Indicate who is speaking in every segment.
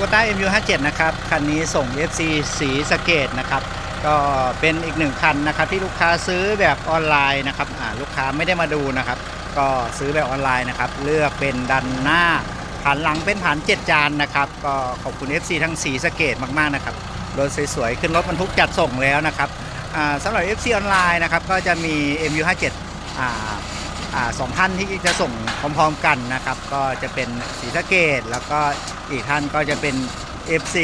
Speaker 1: โบต้า MU57 นะครับคันนี้ส่ง FC สีสะเกตนะครับก็เป็นอีกหนึ่งคันนะครับที่ลูกค้าซื้อแบบออนไลน์นะครับลูกค้าไม่ได้มาดูนะครับ ก็ซื้อแบบออนไลน์นะครับเลือกเป็นดันหน้าผันหลังเป็นผัน7จานนะครับก็ขอบคุณ FC ทั้งสีสะเกตมากๆนะครับรถสวยๆขึ้นรถบรรทุกจัดส่งแล้วนะครับสำหรับ FC ออนไลน์นะครับก็จะมี MU57 อ่าสองท่านที่จะส่งพร้อมๆกันนะครับ ก็จะเป็นศรีสะเกดแล้วก็ อีกท่านก็จะเป็น FC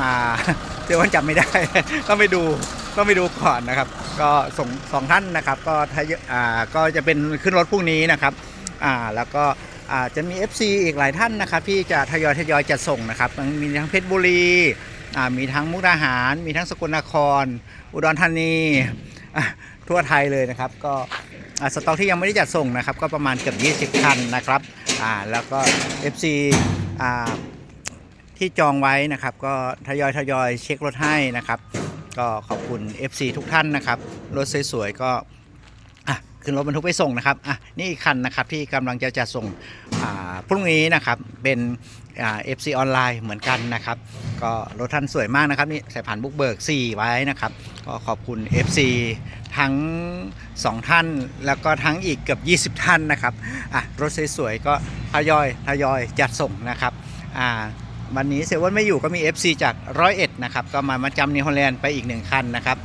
Speaker 1: อ่าเดี๋ยววันจำไม่ได้ก็ไปดูก็ไปดูก่อนนะครับ ก็ส่งสองท่านนะครับก็ทยอ่าก็จะเป็นขึ้นรถพรุ่งนี้นะครับอ่าแล้วก็อ่าจะมี FC อีกหลายท่านนะครับที่จะทยอยทยอยจัดส่งนะครับมีทั้งเพชรบุรีอ่ามีทั้งมุกดาหาร มีทั้งสกลนคร อุดรธานีทั่วไทยเลยนะครับ ก็อสต็อกที่ยังไม่ได้จัดส่งนะครับ ก็ประมาณเกือบ20 คันนะครับอ่าแล้วก็ FC อ่า ที่จองไว้นะครับ ก็ทยอยทยอยเช็ครถให้นะครับ ก็ขอบคุณ FC ทุกท่านนะครับ รถสวยๆก็อะขึ้นรถบรรทุกไปส่งนะครับอะนี่อีกคันนะครับที่กำลังจะจัดส่งอ่าพรุ่งนี้นะครับเป็นอ่า FC ออนไลน์เหมือนกันนะครับก็รถท่านสวยมากนะครับนี่ใส่ผ่านบุกเบิก 4 ไว้นะครับก็ขอบคุณ FC ทั้ง 2 ท่านแล้วก็ทั้งอีกเกือบ20 ท่านนะครับอะรถสวยๆก็ทยอยทยอยจัดส่งนะครับอ่า วันนี้เซเว่นไม่อยู่ก็มี FC จากร้อยเอ็ดนะครับ ก็มามาจำนิวฮอลแลนด์ไปอีกหนึ่งคันนะครับ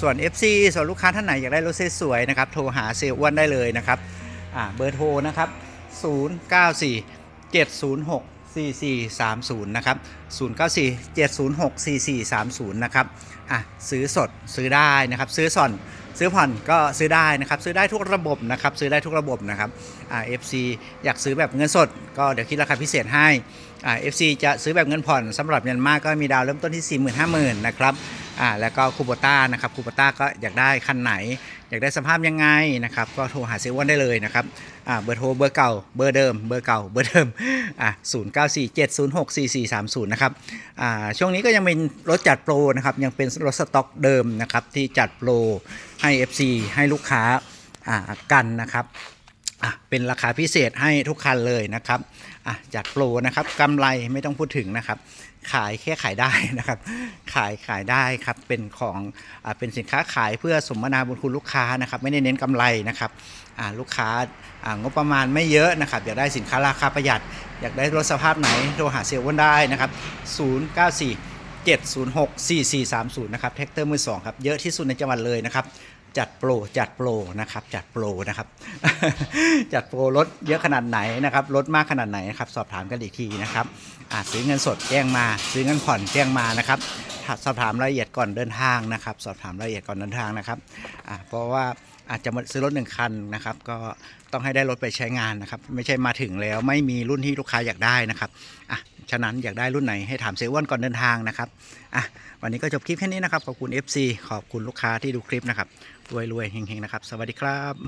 Speaker 1: ส่วน FC ส่วนลูกค้าท่านไหนอยากได้รถสวยๆนะครับ โทรหาเซเว่นได้เลยนะครับเบอร์โทรนะครับ 094 706 4430 นะครับ 094 706 4430 นะครับ อะ ซื้อสดซื้อได้นะครับ ซื้อส่อน ซื้อผ่อนก็ซื้อได้นะครับ ซื้อได้ทุกระบบนะครับ ซื้อได้ทุกระบบนะครับอ่า FC อยากซื้อแบบเงินสด ก็เดี๋ยวคิดราคาพิเศษให้อ่า FC จะซื้อแบบเงินผ่อนสำหรับเงินมากก็มีดาวเริ่มต้นที่ 4 50,000นะครับอ่าแล้วก็คูโบต้านะครับคูโบต้าก็อยากได้คันไหน อยากได้สภาพยังไงนะครับก็โทรหาเซเว่นได้เลยนะครับอ่าเบอร์โทรเบอร์เก่าเบอร์เดิมเบอร์เก่าเบอร์เดิมอ่า0 9 4 7 0 6 4 4 3 0นะครับอ่าช่วงนี้ก็ยังเป็นรถจัดโปรนะครับยังเป็นรถสต็อกเดิมนะครับที่จัดโปร ให้ FC ให้ลูกค้ากันนะครับเป็นราคาพิเศษให้ทุกคันเลยนะครับจัดโปรนะครับกำไรไม่ต้องพูดถึงนะครับ ขายแค่ขายได้นะครับ ขายขายได้ครับเป็นของอเป็นสินค้าขายเพื่อสมนาบุญคุณลูกค้านะครับ ไม่ได้เน้นกำไรนะครับลูกค้าางบประมาณไม่เยอะนะครับอยากได้สินค้าราคาประหยัด อยากได้รถสภาพไหนโทรหาเซลล์วันได้นะครับ 094 706 4430 นะครับแท็กเตอร์มือสองครับ เยอะที่สุดในจังหวัดเลยนะครับ จัดโปรจัดโปรนะครับ จัดโปรนะครับ จัดโปรลดเยอะขนาดไหนนะครับลดมากขนาดไหนนะครับ สอบถามกันอีกทีนะครับอาซื้อเงินสดแจ้งมา ซื้อเงินผ่อนแจ้งมานะครับ สอบถามรายละเอียดก่อนเดินทางนะครับ สอบถามรายละเอียดก่อนเดินทางนะครับเพราะว่าอาจจะซื้อรถหนึ่งคันนะครับ ก็ต้องให้ได้รถไปใช้งานนะครับ ไม่ใช่มาถึงแล้วไม่มีรุ่นที่ลูกค้าอยากได้นะครับอะฉะนั้นอยากได้รุ่นไหนให้ถามเซเว่นก่อนเดินทางนะครับอะวันนี้ก็จบคลิปแค่นี้นะครับ ขอบคุณ FC ขอบคุณลูกค้าที่ดูคลิปนะครับรวยๆเฮงๆนะครับ สวัสดีครับ